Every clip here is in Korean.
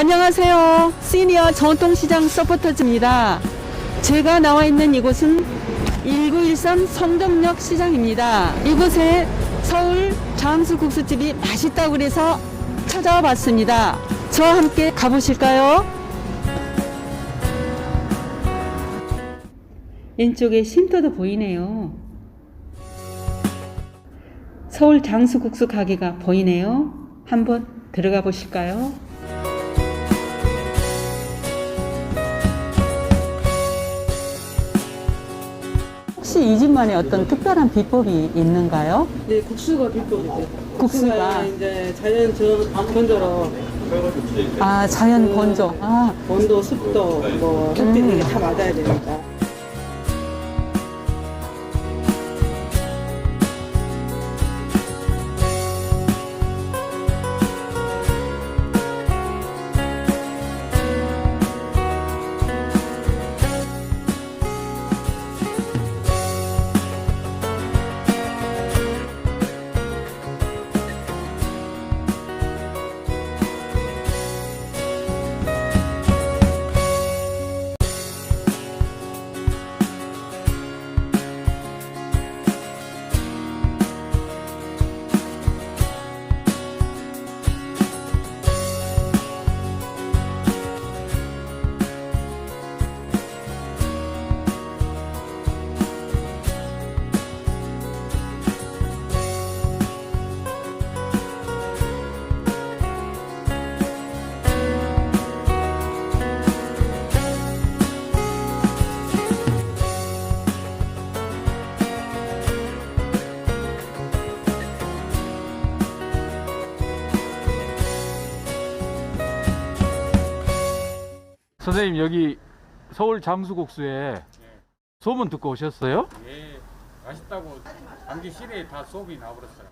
안녕하세요. 시니어 전통시장 서포터즈입니다. 제가 나와 있는 이곳은 1913 성덕역 시장입니다. 이곳에 서울 장수국수집이 맛있다고 그래서 찾아와 봤습니다. 저와 함께 가보실까요? 왼쪽에 쉼터도 보이네요. 서울 장수국수 가게가 보이네요. 한번 들어가 보실까요? 혹시 이 집만의 어떤 특별한 비법이 있는가요? 네, 국수가 비법이죠. 국수가. 이제 자연 저 건조로 아, 자연 건조. 아, 온도, 습도, 뭐 햇빛 이게 다 맞아야 되니까. 선생님 여기 서울 장수국수에 소문 듣고 오셨어요? 예, 맛있다고 감기 시내에 다 수업이 나버렸어요.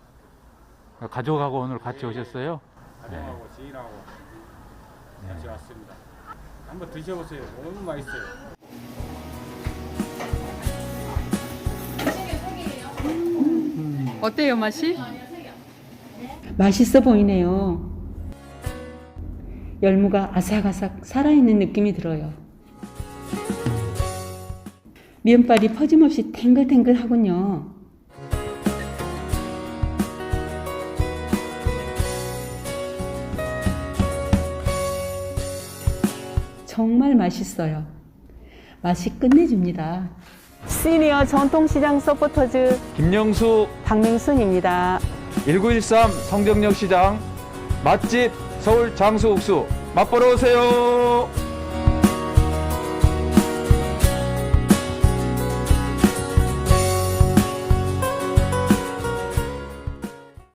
가족하고 오늘 같이 오셨어요? 가족하고 지인하고 같이 왔습니다. 한번 드셔보세요. 너무 맛있어요. 어때요, 맛이? 맛있어 보이네요. 열무가 아삭아삭 살아있는 느낌이 들어요. 면발이 퍼짐없이 탱글탱글하군요. 정말 맛있어요. 맛이 끝내줍니다. 시니어 전통시장 서포터즈 김영수 박명순입니다. 1913 성정역 시장 맛집 서울 장수 옥수 맛보러 오세요.